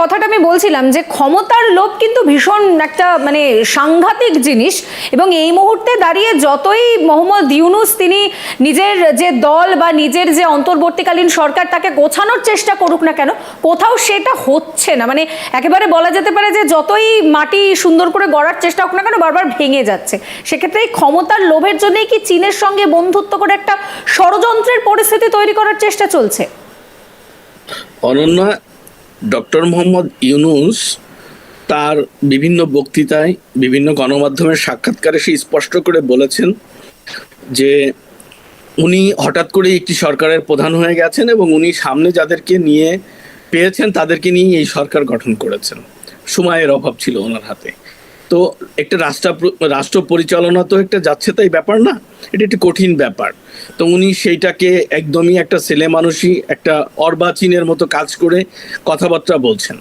কথাটা আমি বলছিলাম যে ক্ষমতার লোভ কিন্তু ভীষণ একটা মানে সাংঘাতিক জিনিস এবং এই মুহূর্তে দাঁড়িয়ে যতই মোহাম্মদ ইউনুস তিনি নিজের যে দল বা নিজের যে অন্তর্বর্তীকালীন সরকার তাকে গোছানোর চেষ্টা করুক না কেন, কোথাও সেটা হচ্ছে না। মানে একেবারে বলা যেতে পারে যে যতই মাটি সুন্দর করে গড়ার চেষ্টা হোক না কেন, বারবার ভেঙে যাচ্ছে। সেক্ষেত্রে এই ক্ষমতার লোভের জন্যই কি চীনের সঙ্গে বন্ধুত্ব করে একটা ষড়যন্ত্রের পরিস্থিতি তৈরি করার চেষ্টা চলছে? অনন্যা ডক্টর মোহাম্মদ ইউনুস তার বিভিন্ন বক্তৃতায়, বিভিন্ন গণমাধ্যমের সাক্ষাৎকারে সে স্পষ্ট করে বলেছেন যে উনি হঠাৎ করে একটি সরকারের প্রধান হয়ে গেছেন এবং উনি সামনে যাদেরকে নিয়ে পেয়েছেন, তাদেরকে নিয়ে এই সরকার গঠন করেছেন। সময়ের অভাব ছিল ওনার হাতে। তো একটা রাষ্ট্র রাষ্ট্র পরিচালনা তো একটা যাচ্ছে তাই ব্যাপার না, এটা একটি কঠিন ব্যাপার। তো উনি সেইটাকে একদমই একটা ছেলে মানুষই একটা অর্বাচীনের মতো কাজ করে কথাবার্তা বলছেন।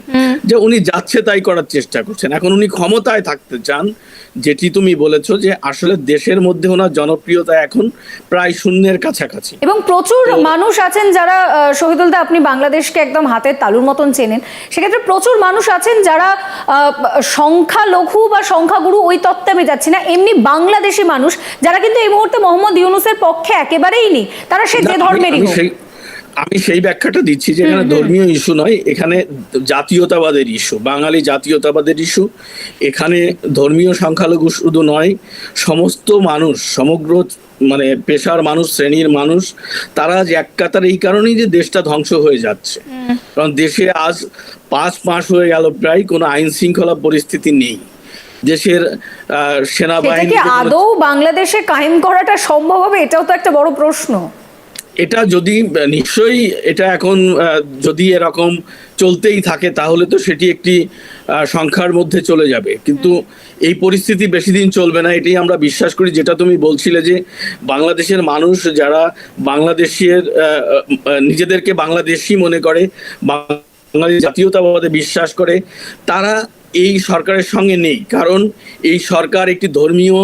যে উনি যাচ্ছে তাই করার চেষ্টা করছেন। এখন উনি ক্ষমতায় থাকতে চান যেটি তুমি বলেছ যে আসলে দেশের মধ্যে ওনার জনপ্রিয়তা এখন প্রায় শূন্যের কাছাকাছি। এবং প্রচুর মানুষ আছেন যারা শহীদুল দা আপনি বাংলাদেশকে একদম হাতের তালুর মতন চেনেন। সেক্ষেত্রে প্রচুর মানুষ আছেন যারা আহ, সংখ্যালঘু বা সংখ্যাগুরু ওই তত্ত্বে আমি যাচ্ছি না। এমনি বাংলাদেশি মানুষ যারা কিন্তু এই মুহূর্তে মোহাম্মদ ইউনুসের পক্ষে একেবারেই নেই। তারা সে যে ধর্মেরই আমি সেই আমি সেই ব্যাখ্যাটা দিচ্ছি যে এখানে ধর্মীয় ইস্যু নয় এখানে জাতীয়তাবাদের ইস্যু বাঙালি জাতীয়তাবাদের ইস্যু। এখানে ধর্মীয় সংখ্যালঘু শুধু নয় সমস্ত মানুষ সমগ্র মানে পেশার মানুষ শ্রেণির মানুষ তারা যে এক কাতার এই কারণেই যে দেশটা ধ্বংস হয়ে যাচ্ছে। কারণ দেশে আজ পাঁচ মাস হয়ে গেল প্রায় কোনো আইন শৃঙ্খলা পরিস্থিতি নেই। দেশের সেনাবাহিনী আদৌ বাংলাদেশে কায়েম করাটা সম্ভব হবে? এটাও তো একটা বড় প্রশ্ন। এটা যদি নিশ্চয়ই এটা এখন যদি এরকম চলতেই থাকে তাহলে তো সেটি একটি সংখ্যার মধ্যে চলে যাবে। কিন্তু এই পরিস্থিতি বেশি দিন চলবে না এটাই আমরা বিশ্বাস করি। যেটা তুমি বলছিলে যে বাংলাদেশের মানুষ যারা বাংলাদেশের নিজেদেরকে বাংলাদেশি মনে করে বাঙালি জাতীয়তাবাদে বিশ্বাস করে তারা এই সরকারের সঙ্গে নেই কারণ এই সরকার একটি ধর্মীয়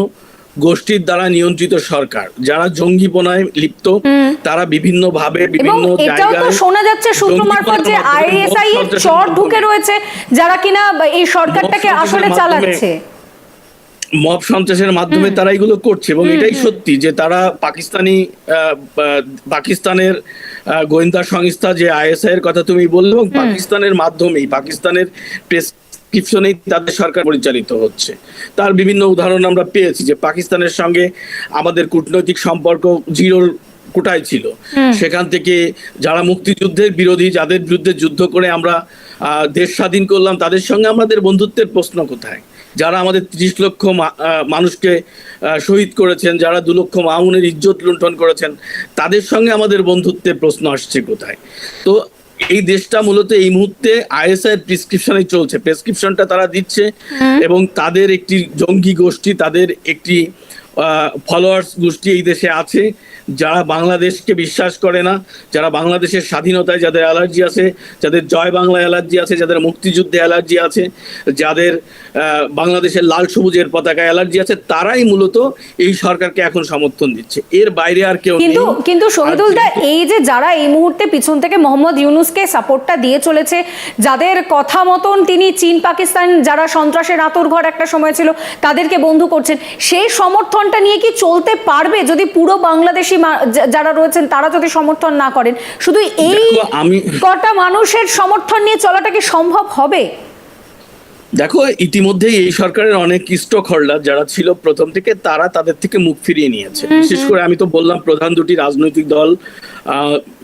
গোষ্ঠীর দ্বারা নিয়ন্ত্রিত সরকার। যারা জঙ্গিপনায় লিপ্ত তারা বিভিন্ন ভাবে বিভিন্ন জায়গায় শোনা যাচ্ছে সূত্র মারফত যে আইএসআই এর চর ঢুকে রয়েছে যারা কিনা এই সরকারটাকে আসলে চালাচ্ছে। মব সন্ত্রাসের মাধ্যমে তারা এগুলো করছে এবং এটাই সত্যি যে তারা পাকিস্তানি পাকিস্তানের গোয়েন্দা সংস্থা যে আইএসআই এর কথা তুমি বললে এবং পাকিস্তানের মাধ্যমেই পাকিস্তানের প্রেসক্রিপশনেই তাদের সরকার পরিচালিত হচ্ছে। তার বিভিন্ন উদাহরণ আমরা পেয়েছি যে পাকিস্তানের সঙ্গে আমাদের কূটনৈতিক সম্পর্ক জিরোর কোটায় ছিল। সেখান থেকে যারা মুক্তিযুদ্ধের বিরোধী যাদের বিরুদ্ধে যুদ্ধ করে আমরা দেশ স্বাধীন করলাম তাদের সঙ্গে আমাদের বন্ধুত্বের প্রশ্ন কোথায়? যারা আমাদের ত্রিশ লক্ষ মানুষকে শহীদ করেছেন যারা দু লক্ষ মামুনের ইজ্জত লুণ্ঠন করেছেন তাদের সঙ্গে আমাদের বন্ধুত্বের প্রশ্ন আসছে কোথায়? তো এই দেশটা মূলত এই মুহূর্তে আইএসআই প্রেসক্রিপশনে চলছে। প্রেসক্রিপশনটা তারা দিচ্ছে এবং তাদের একটি জঙ্গি গোষ্ঠী তাদের একটি ফলোয়ার্স গোষ্ঠী এই দেশে আছে। যারা বাংলাদেশকে বিশ্বাস করে না যারা বাংলাদেশের স্বাধীনতায় যাদের অ্যালার্জি আছে যাদের জয় বাংলা অ্যালার্জি আছে যাদের মুক্তিযুদ্ধে অ্যালার্জি আছে যাদের বাংলাদেশের লাল সবুজের পতাকা অ্যালার্জি আছে তারাই মূলত এই সরকারকে এখন সমর্থন দিচ্ছে। এর বাইরে আর কেউ কিন্তু কিন্তু শহীদুল দা এই যে যারা এই মুহূর্তে পিছন থেকে মোহাম্মদ ইউনুসকে সাপোর্টটা দিয়ে চলেছে যাদের কথা মতন তিনি চীন পাকিস্তান যারা সন্ত্রাসের আতরঘর একটা সময় ছিল তাদেরকে বন্ধু করছেন সেই সমর্থনটা নিয়ে কি চলতে পারবে যদি পুরো বাংলাদেশি যা- যারা রয়েছেন তারা যদি সমর্থন না করেন শুধু এই কটা মানুষের সমর্থন নিয়ে চলাটা কি সম্ভব হবে? দেখো ইতিমধ্যেই এই সরকারের অনেক স্টক হোল্ডার যারা ছিল প্রথম থেকে তারা তাদের থেকে মুখ ফিরিয়ে নিয়েছে। বিশেষ করে আমি তো বললাম প্রধান দুটি রাজনৈতিক দল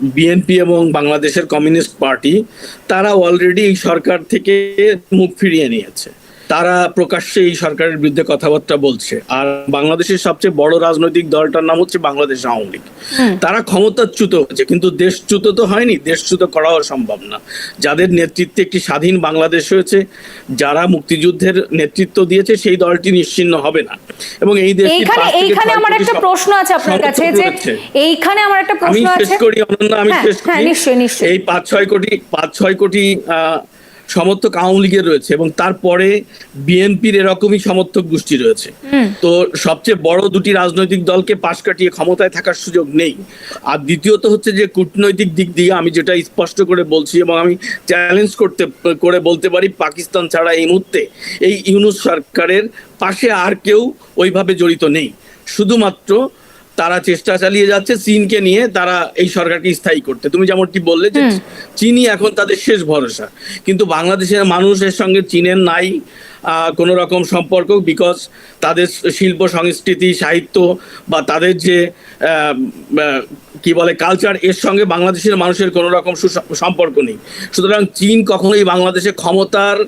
বিএনপি এবং বাংলাদেশের কমিউনিস্ট পার্টি তারা অলরেডি এই সরকার থেকে মুখ ফিরিয়ে নিয়েছে। তারা প্রকাশ্যে এই সরকারের বিরুদ্ধে কথাবার্তা বলছে। আর বাংলাদেশের সবচেয়ে বড় রাজনৈতিক দলটার নাম হচ্ছে বাংলাদেশ আওয়ামী লীগ। তারা ক্ষমতাচ্যুত হয়েছে কিন্তু দেশচ্যুত তো হয়নি দেশচ্যুত করাও সম্ভব না। যাদের নেতৃত্বে একটি স্বাধীন বাংলাদেশ হয়েছে যারা মুক্তিযুদ্ধের নেতৃত্ব দিয়েছে সেই দলটি নিশ্চিন্ন হবে না। এবং এই দেশটির এইখানে এইখানে আমার একটা প্রশ্ন আছে আপনার কাছে যে এইখানে আমার একটা আমি শেষ করি অনন্য আমি হ্যাঁ, শেষ হ্যাঁ, করি। নিশ্চয়ই, নিশ্চয়ই। এই পাঁচ ছয় কোটি পাঁচ ছয় কোটি আহ, সমর্থক আওয়ামী লীগের রয়েছে এবং তারপরে বিএনপির এরকমই সমর্থক গোষ্ঠী রয়েছে। তো সবচেয়ে বড় দুটি রাজনৈতিক দলকে পাশ কাটিয়ে ক্ষমতায় থাকার সুযোগ নেই। আর দ্বিতীয়ত হচ্ছে যে কূটনৈতিক দিক দিয়ে আমি যেটা স্পষ্ট করে বলছি এবং আমি চ্যালেঞ্জ করতে করে বলতে পারি পাকিস্তান ছাড়া এই মুহূর্তে এই ইউনুস সরকারের পাশে আর কেউ ওইভাবে জড়িত নেই। শুধুমাত্র তারা চেষ্টা চালিয়ে যাচ্ছে চীনকে নিয়ে তারা এই সরকারকে স্থায়ী করতে। তুমি যেমনটি বললে যে চীনই এখন তাদের শেষ ভরসা। কিন্তু বাংলাদেশের মানুষের সঙ্গে চীনের নাই কোনো রকম সম্পর্ক বিকজ তাদের শিল্প সংস্কৃতি সাহিত্য বা তাদের যে কি বলে কালচার এর সঙ্গে বাংলাদেশের মানুষের কোনো রকম সম্পর্ক নেই। সুতরাং চীন কখনোই বাংলাদেশে ক্ষমতার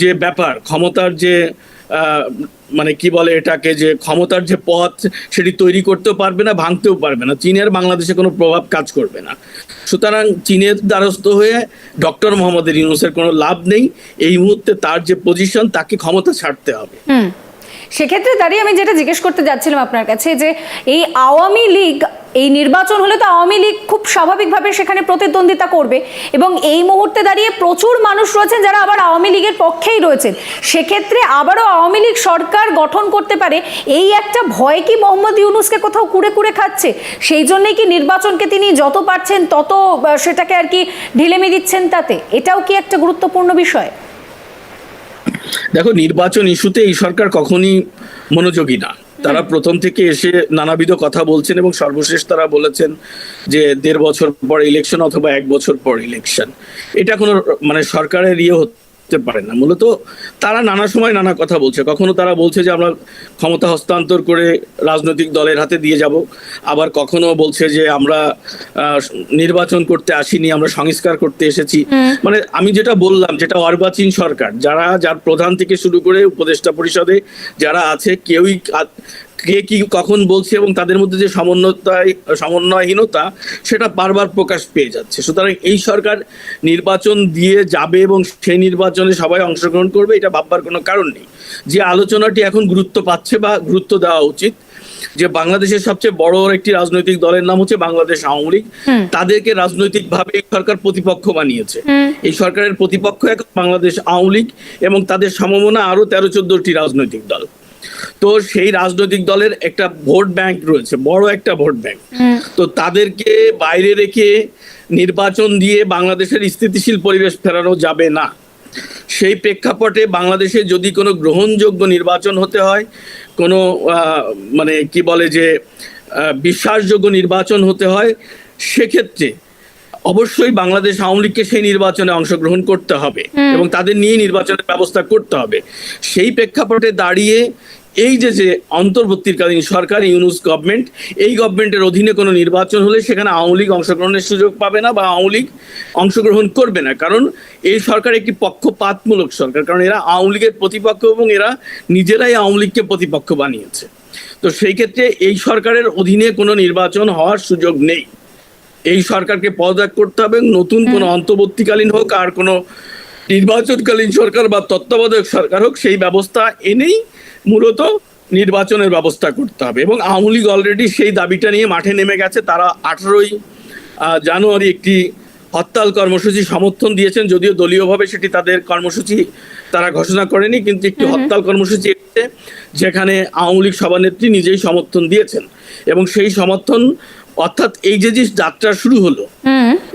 যে ব্যাপার ক্ষমতার যে মানে কি বলে এটাকে যে ক্ষমতার যে পথ সেটি তৈরি করতেও পারবে না, ভাঙতেও পারবে না। চীনের বাংলাদেশে কোনো প্রভাব কাজ করবে না। সুতরাং চীনের দ্বারস্থ হয়ে ডক্টর মোহাম্মদ ইউনুসের কোনো লাভ নেই। এই মুহূর্তে তার যে পজিশন তাকে ক্ষমতা ছাড়তে হবে। সেক্ষেত্রে দাঁড়িয়ে আমি যেটা জিজ্ঞেস করতে যাচ্ছিলাম আপনার কাছে যে এই আওয়ামী লীগ, এই নির্বাচন হলে তো আওয়ামী লীগ খুব স্বাভাবিকভাবে সেখানে প্রতিদ্বন্দ্বিতা করবে এবং এই মুহূর্তে দাঁড়িয়ে প্রচুর মানুষ রয়েছেন যারা আবার আওয়ামী লীগের পক্ষেই রয়েছেন। সেক্ষেত্রে আবারও আওয়ামী লীগ সরকার গঠন করতে পারে, এই একটা ভয় কি মোহাম্মদ ইউনুসকে কোথাও কুড়ে কুড়ে খাচ্ছে? সেই জন্যই কি নির্বাচনকে তিনি যত পারছেন তত সেটাকে আর কি ঢিলেমি দিচ্ছেন তাতে? এটাও কি একটা গুরুত্বপূর্ণ বিষয়? দেখো নির্বাচন ইস্যুতে এই সরকার কখনই মনোযোগী না। তারা প্রথম থেকে এসে নানাবিধ কথা বলছেন এবং সর্বশেষ তারা বলেছেন যে দেড় বছর পর ইলেকশন অথবা এক বছর পর ইলেকশন এটা কোনো মানে সরকারের ইয়ে হতে পারে না। মূলত তারা নানা সময় নানা কথা বলছে। কখনো তারা বলছে যে আমরা ক্ষমতা হস্তান্তর করে রাজনৈতিক দলের হাতে দিয়ে যাব। আবার কখনো বলছে যে আমরা নির্বাচন করতে আসিনি আমরা সংস্কার করতে এসেছি। মানে আমি যেটা বললাম যেটা অর্বাচীন সরকার যারা যার প্রধান থেকে শুরু করে উপদেষ্টা পরিষদে যারা আছে কেউই কা- কে কখন বলছে এবং তাদের মধ্যে যে সমন্বয় সমন্বয়হীনতা সেটা বারবার প্রকাশ পেয়ে যাচ্ছে। সুতরাং এই সরকার নির্বাচন দিয়ে যাবে এবং সেই নির্বাচনে সবাই অংশগ্রহণ করবে এটা ভাববার কোনো কারণ নেই। যে আলোচনাটি এখন গুরুত্ব পাচ্ছে বা গুরুত্ব দেওয়া উচিত যে বাংলাদেশের সবচেয়ে বড় একটি রাজনৈতিক দলের নাম হচ্ছে বাংলাদেশ আওয়ামী লীগ। তাদেরকে রাজনৈতিকভাবে এই সরকার প্রতিপক্ষ বানিয়েছে। এই সরকারের প্রতিপক্ষ এখন বাংলাদেশ আওয়ামী লীগ এবং তাদের সমমনা আরও তেরো চোদ্দটি রাজনৈতিক দল। তো সেই রাজনৈতিক দলের একটা ভোট ব্যাংক রয়েছে বড় একটা ভোট ব্যাংক। তো তাদেরকে বাইরে রেখে নির্বাচন দিয়ে বাংলাদেশের স্থিতিশীল পরিবেশ ফেরানো যাবে না। সেই প্রেক্ষাপটে বাংলাদেশে যদি কোনো গ্রহণযোগ্য নির্বাচন হতে হয় কোনো মানে কি বলে যে বিশ্বাসযোগ্য নির্বাচন হতে হয় সেক্ষেত্রে অবশ্যই বাংলাদেশ আওয়ামী লীগকে সেই নির্বাচনে অংশগ্রহণ করতে হবে এবং তাদের নিয়ে নির্বাচনের ব্যবস্থা করতে হবে। সেই প্রেক্ষাপটে দাঁড়িয়ে এই যে যে অন্তর্বর্তীকালীন সরকার ইউনুস গভর্নমেন্ট এই গভর্নমেন্টের অধীনে কোনো নির্বাচন হলে সেখানে আওয়ামী লীগ অংশগ্রহণের সুযোগ পাবে না বা আওয়ামী লীগ অংশগ্রহণ করবে না। কারণ এই সরকার একটি পক্ষপাতমূলক সরকার। কারণ এরা আওয়ামী লীগের প্রতিপক্ষ এবং এরা নিজেরাই আওয়ামী লীগকে প্রতিপক্ষ বানিয়েছে। তো সেই ক্ষেত্রে এই সরকারের অধীনে কোনো নির্বাচন হওয়ার সুযোগ নেই। এই সরকারকে পদত্যাগ করতে হবে নতুন কোনো অন্তর্বর্তীকালীন হোক আর কোনো নির্বাচনকালীন সরকার বা তত্ত্বাবধায়ক সরকার হোক সেই ব্যবস্থা এনেই মূলত নির্বাচনের ব্যবস্থা করতে হবে। এবং আওয়ামী লীগ অলরেডি সেই দাবিটা নিয়ে মাঠে নেমে গেছে। তারা আঠারোই জানুয়ারি একটি হরতাল কর্মসূচি সমর্থন দিয়েছেন। যদিও দলীয়ভাবে সেটি তাদের কর্মসূচি তারা ঘোষণা করেনি কিন্তু একটি হরতাল কর্মসূচি এসেছে যেখানে আওয়ামী লীগ সভানেত্রী নিজেই সমর্থন দিয়েছেন। এবং সেই সমর্থন অর্থাৎ এই যে যে যাত্রা শুরু হলো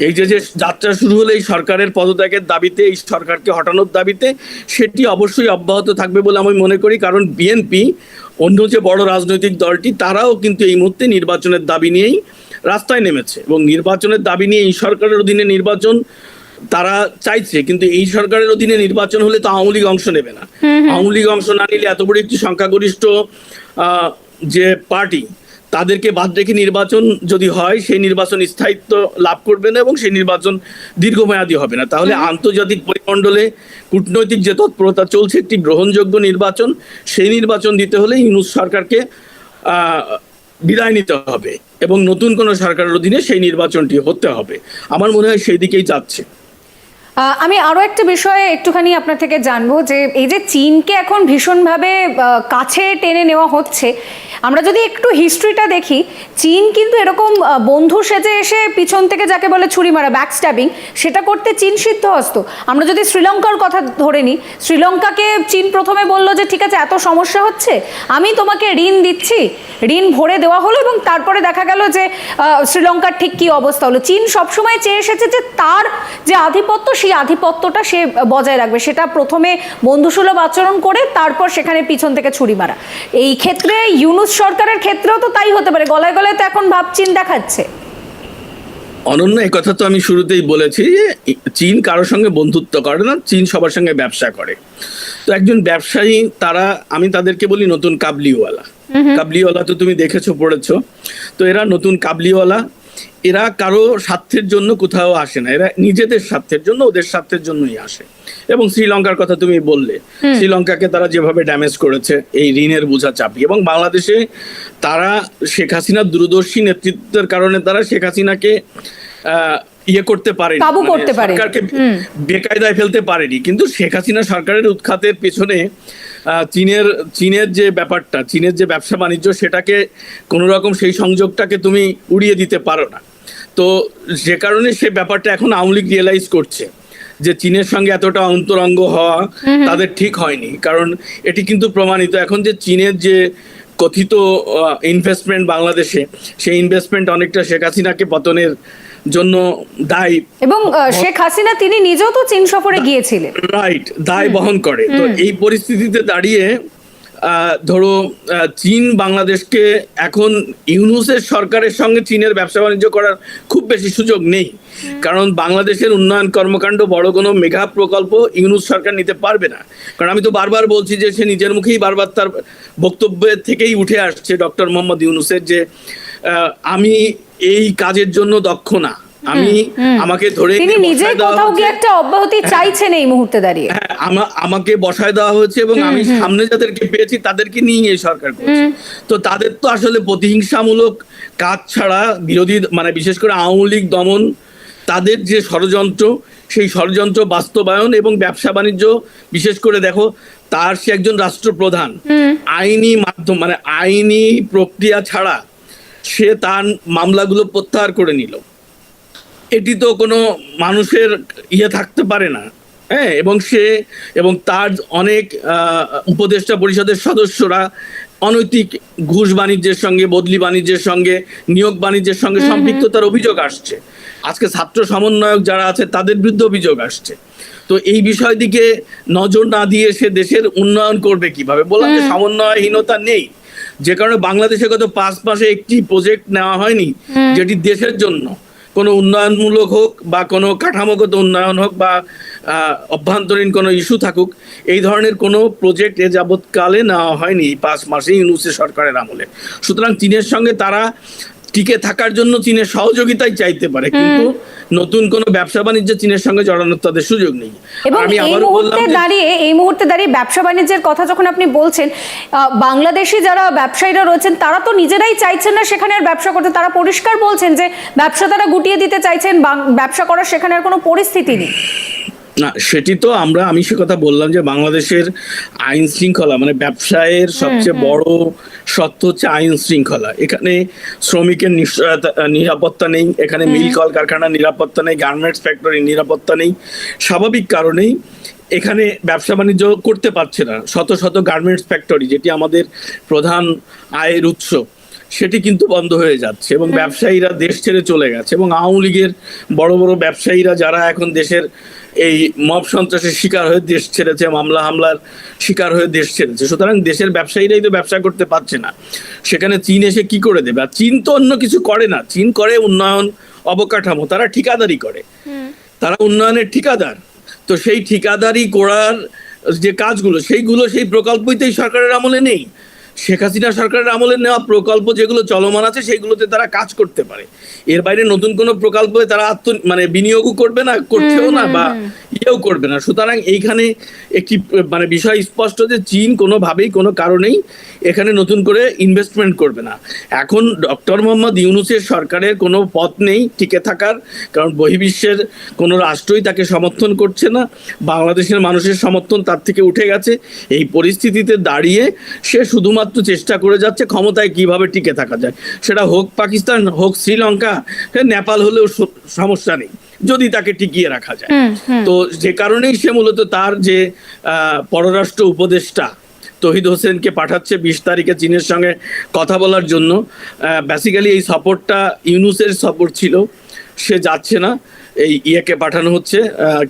এই যে যে যাত্রা শুরু হলো এই সরকারের পদত্যাগের দাবিতে এই সরকারকে হটানোর দাবিতে সেটি অবশ্যই অব্যাহত থাকবে বলে আমি মনে করি কারণ বিএনপি অন্য যে বড় রাজনৈতিক দলটি তারাও কিন্তু এই মুহূর্তে নির্বাচনের দাবি নিয়েই রাস্তায় নেমেছে এবং নির্বাচনের দাবি নিয়ে এই সরকারের অধীনে নির্বাচন তারা চাইছে কিন্তু এই সরকারের অধীনে নির্বাচন হলে তো আওয়ামী লীগ অংশ নেবে না। আওয়ামী লীগ অংশ না নিলে এত বড় একটি সংখ্যাগরিষ্ঠ যে পার্টি তাদেরকে বাদ রেখে নির্বাচন যদি হয় সেই নির্বাচন স্থায়িত্ব লাভ করবে না এবং সেই নির্বাচন দীর্ঘমেয়াদী হবে না। তাহলে আন্তর্জাতিক পরিমণ্ডলে কূটনৈতিক যে তৎপরতা চলছে একটি গ্রহণযোগ্য নির্বাচন সেই নির্বাচন দিতে হলে ইউনুস সরকারকে বিদায় নিতে হবে এবং নতুন কোনো সরকারের অধীনে সেই নির্বাচনটি হতে হবে। আমার মনে হয় সেই দিকেই যাচ্ছে। আমি আরও একটা বিষয়ে একটুখানি আপনার থেকে জানব যে এই যে চীনকে এখন ভীষণভাবে কাছে টেনে নেওয়া হচ্ছে, আমরা যদি একটু হিস্ট্রিটা দেখি, চীন কিন্তু এরকম বন্ধু সেজে এসে পিছন থেকে যাকে বলে ছুরি মারা ব্যাক স্ট্যাবিং সেটা করতে চীন সিদ্ধহস্ত। আমরা যদি শ্রীলঙ্কার কথা ধরে নিই, শ্রীলঙ্কাকে চীন প্রথমে বলল যে, ঠিক আছে, এত সমস্যা হচ্ছে, আমি তোমাকে ঋণ দিচ্ছি। ঋণ ভরে দেওয়া হলো এবং তারপরে দেখা গেল যে শ্রীলঙ্কার ঠিক কী অবস্থা হলো। চীন সবসময় চেয়ে এসেছে যে, তার যে আধিপত্য সেই আধিপত্যটা সে বজায় রাখবে। সেটা প্রথমে বন্ধুসুলভ আচরণ করে তারপর সেখানে পিছন থেকে ছুরি মারা। এই ক্ষেত্রে ইউনুস সরকারের ক্ষেত্রেও তো তাই হতে পারে। গলায় গলায় তো এখন ভাবচিন দেখাচ্ছে। অনন্য এই কথা তো আমি শুরুতেই বলেছি যে চীন কারোর সঙ্গে বন্ধুত্ব করে না চীন সবার সঙ্গে ব্যবসা করে। তো একজন ব্যবসায়ী তারা আমি তাদেরকে বলি নতুন কাবলিওয়ালা। কাবলিওয়ালা তো তুমি দেখেছ পড়েছো। তো এরা নতুন কাবলিওয়ালা এরা কারও স্বার্থের জন্য কোথাও আসে না। এরা নিজেদের স্বার্থের জন্য ওদের স্বার্থের জন্যই আসে। এবং শ্রীলঙ্কার কথা তুমি বললে শ্রীলঙ্কাকে তারা যেভাবে ড্যামেজ করেছে এই ঋণের বোঝা চাপিয়ে এবং বাংলাদেশে তারা শেখ হাসিনার দূরদর্শী নেতৃত্বের কারণে তারা শেখ হাসিনাকে আহ, ইয়ে করতে পারে কাবু করতে পারেনি। সরকারকে বেকায়দায় ফেলতে পারেনি। কিন্তু শেখ হাসিনা সরকারের উৎখাতের পেছনে চীনের চীনের যে ব্যাপারটা চীনের যে ব্যবসা বাণিজ্য সেটাকে কোনো রকম সেই সংযোগটাকে তুমি উড়িয়ে দিতে পারো না। তো যে কারণে সে ব্যাপারটা এখন আওয়ামী লীগ রিয়েলাইজ করছে যে চীনের সঙ্গে এতটা অন্তরঙ্গ হওয়া তাদের ঠিক হয়নি। কারণ এটি কিন্তু প্রমাণিত। এখন যে চীনের যে কথিত ইনভেস্টমেন্ট বাংলাদেশে সেই ইনভেস্টমেন্ট অনেকটা শেখ হাসিনাকে পতনের জন্য দায়ী এবং শেখ হাসিনা তিনি নিজেও তো চীন সফরে গিয়েছিলেন। রাইট দায় বহন করে। তো এই পরিস্থিতিতে দাঁড়িয়ে ধরো চীন বাংলাদেশকে এখন ইউনুসের সরকারের সঙ্গে চীনের ব্যবসা বাণিজ্য করার খুব বেশি সুযোগ নেই। কারণ বাংলাদেশের উন্নয়ন কর্মকাণ্ড বড় কোনো মেগা প্রকল্প ইউনুস সরকার নিতে পারবে না। কারণ আমি তো বারবার বলছি যে সে নিজের মুখেই বারবার তার বক্তব্যের থেকেই উঠে আসছে ডক্টর মোহাম্মদ ইউনুসের যে আমি এই কাজের জন্য দক্ষ না। আমি আমাকে ধরে তিনি নিজে কোথাও গিয়ে একটা অব্যাহতি চাইছেন এই মুহূর্তে দাঁড়িয়ে। হ্যাঁ আমা- আমাকে বসায় দেওয়া হয়েছে এবং আমি সামনে যাদেরকে পেয়েছি তাদেরকে নিয়ে এই সরকার করছে। তো তাদের তো আসলে প্রতিহিংসামূলক কাজ ছাড়া বিরোধী মানে বিশেষ করে আওয়ামী লীগ দমন তাদের যে ষড়যন্ত্র সেই ষড়যন্ত্র বাস্তবায়ন এবং ব্যবসা বাণিজ্য বিশেষ করে দেখো তার সে একজন রাষ্ট্রপ্রধান। আইনি মাধ্যম মানে আইনি প্রক্রিয়া ছাড়া সে তার মামলাগুলো প্রত্যাহার করে নিল। এটি তো কোনো মানুষের ইয়ে থাকতে পারে না। হ্যাঁ এবং সে এবং তার অনেক উপদেষ্টা পরিষদের সদস্যরা অনৈতিক ঘুষ বাণিজ্যের সঙ্গে বদলি বাণিজ্যের সঙ্গে নিয়োগ বাণিজ্যের সঙ্গে সম্পৃক্ততার অভিযোগ আসছে। আজকে ছাত্র সমন্বয়ক যারা আছে তাদের বিরুদ্ধে অভিযোগ আসছে। তো এই বিষয় দিকে নজর না দিয়ে সে দেশের উন্নয়ন করবে কীভাবে? বললাম যে সমন্বয়হীনতা নেই। যে কারণে বাংলাদেশে গত পাঁচ মাসে একটি প্রজেক্ট নেওয়া হয়নি যেটি দেশের জন্য কোনো উন্নয়নমূলক হোক বা কোনো কাঠামোগত উন্নয়ন হোক বা অভ্যন্তরীণ কোনো ইস্যু থাকুক এই ধরনের কোনো প্রজেক্ট এ যাবৎকালে নেওয়া হয়নি পাঁচ মাসে ইউনুসে সরকারের আমলে। সুতরাং চীনের সঙ্গে তারা টিকে থাকার জন্য চীনের সহযোগিতাই চাইতে পারে কিন্তু নতুন কোনো ব্যবসা বাণিজ্য চীনের সঙ্গে জড়ানোর তাদের সুযোগ নেই। এবং এই মুহূর্তে দাঁড়িয়ে এই মুহূর্তে দাঁড়িয়ে ব্যবসা বাণিজ্যের কথা যখন আপনি বলছেন বাংলাদেশি যারা ব্যবসায়ীরা রয়েছেন তারা তো নিজেরাই চাইছেন না সেখানে আর ব্যবসা করতে। তারা পরিষ্কার বলছেন যে ব্যবসা তারা গুটিয়ে দিতে চাইছেন ব্যবসা করার সেখানে আর কোনো পরিস্থিতি নেই। না সেটি তো আমরা আমি সে কথা বললাম যে বাংলাদেশের আইন শৃঙ্খলা মানে ব্যবসায়ের সবচেয়ে বড় সত্য হচ্ছে আইন শৃঙ্খলা। এখানে শ্রমিকের নিশ্চয়তা নিরাপত্তা নেই এখানে মিল কল কারখানা নিরাপত্তা নেই গার্মেন্টস ফ্যাক্টরি নিরাপত্তা নেই। স্বাভাবিক কারণেই এখানে ব্যবসা বাণিজ্য করতে পারছে না। শত শত গার্মেন্টস ফ্যাক্টরি যেটি আমাদের প্রধান আয়ের উৎস সেটি কিন্তু বন্ধ হয়ে যাচ্ছে এবং ব্যবসায়ীরা দেশ ছেড়ে চলে গেছে এবং আওয়ামী লীগের বড় বড় ব্যবসায়ীরা যারা এখন দেশের এই মব সন্ত্রাসের শিকার হয়ে দেশ ছেড়েছে মামলা হামলার শিকার হয়ে দেশ ছেড়েছে। সুতরাং দেশের ব্যবসায়ীরাই তো ব্যবসা করতে পারছে না। সেখানে চীন এসে কি করে দেবে? আর চীন তো অন্য কিছু করে না। চীন করে উন্নয়ন অবকাঠামো। তারা ঠিকাদারি করে। তারা উন্নয়নের ঠিকাদার। তো সেই ঠিকাদারি করার যে কাজগুলো সেইগুলো সেই প্রকল্পই তো এই সরকারের আমলে নেই। শেখ হাসিনা সরকারের আমলে নেওয়া প্রকল্প যেগুলো চলমান আছে সেগুলোতে তারা কাজ করতে পারে। এর বাইরে নতুন কোনো প্রকল্পে তারা আত্ম মানে বিনিয়োগও করবে না করছেও না বা ইয়েও করবে না। সুতরাং এইখানে একটি মানে বিষয় স্পষ্ট যে চীন কোনোভাবেই কোনো কারণেই এখানে নতুন করে ইনভেস্টমেন্ট করবে না। এখন ডক্টর মোহাম্মদ ইউনুসের সরকারের কোনো পথ নেই টিকে থাকার কারণ বহির্বিশ্বের কোনো রাষ্ট্রই তাকে সমর্থন করছে না। বাংলাদেশের মানুষের সমর্থন তার থেকে উঠে গেছে। এই পরিস্থিতিতে দাঁড়িয়ে সে শুধুমাত্র চেষ্টা করে যাচ্ছে ক্ষমতায় কীভাবে টিকে থাকা যায়। সেটা হোক পাকিস্তান হোক শ্রীলঙ্কা হ্যাঁ, নেপাল হলেও সমস্যা নেই যদি তাকে টিকিয়ে রাখা যায়। তো যে কারণেই সে মূলত তার যে পররাষ্ট্র উপদেষ্টা তহিদ হোসেনকে পাঠাচ্ছে বিশ তারিখে চীনের সঙ্গে কথা বলার জন্য বেসিক্যালি এই সাপোর্টটা ইউনুসের সাপোর্ট ছিল সে যাচ্ছে না এই ইয়েকে পাঠানো হচ্ছে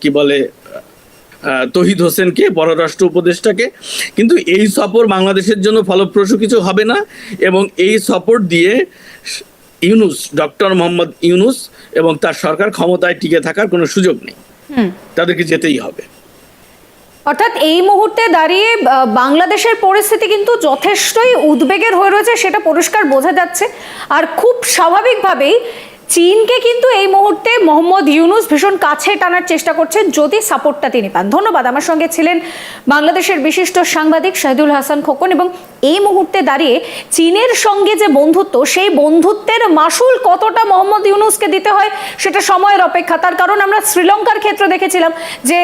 কি বলে তহিদ হোসেনকে পররাষ্ট্র উপদেষ্টাকে। কিন্তু এই সফর বাংলাদেশের জন্য ফলপ্রসূ কিছু হবে না এবং এই সফর দিয়ে ইউনুস ডক্টর মোহাম্মদ ইউনুস এবং তার সরকার ক্ষমতায় টিকে থাকার কোনো সুযোগ নেই। তাদেরকে যেতেই হবে। অর্থাৎ এই মুহূর্তে দাঁড়িয়ে বাংলাদেশের পরিস্থিতি কিন্তু যথেষ্টই উদ্বেগের হয়ে রয়েছে সেটা পরিষ্কার বোঝা যাচ্ছে। আর খুব স্বাভাবিকভাবেই চীনকে কিন্তু এই মুহূর্তে মোহাম্মদ ইউনুস ভীষণ কাছে টানার চেষ্টা করছেন, যদি সাপোর্টটা তিনি পান। ধন্যবাদ। আমার সঙ্গে ছিলেন বাংলাদেশের বিশিষ্ট সাংবাদিক শাহিদুল হাসান খোকন এবং এই মুহূর্তে দাঁড়িয়ে চীনের সঙ্গে যে বন্ধুত্ব, সেই বন্ধুত্বের মাসুল কতটা মোহাম্মদ ইউনুসকে দিতে হয়, সেটা সময়ের অপেক্ষা। তার কারণ আমরা শ্রীলঙ্কার ক্ষেত্রে দেখেছিলাম যে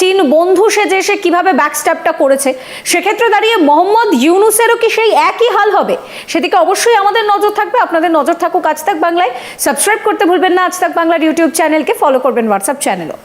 চীন বন্ধু সেজে সে কীভাবে ব্যাকস্ট্যাপটা করেছে। সেক্ষেত্রে দাঁড়িয়ে মোহাম্মদ ইউনুসেরও কি সেই একই হাল হবে? সেদিকে অবশ্যই আমাদের নজর থাকবে। আপনাদের নজর থাকুক আজ তাক বাংলায়। সাবস্ক্রাইব করতে ভুলবেন না। আজ তাক বাংলার ইউটিউব চ্যানেলকে ফলো করবেন হোয়াটসঅ্যাপ চ্যানেলও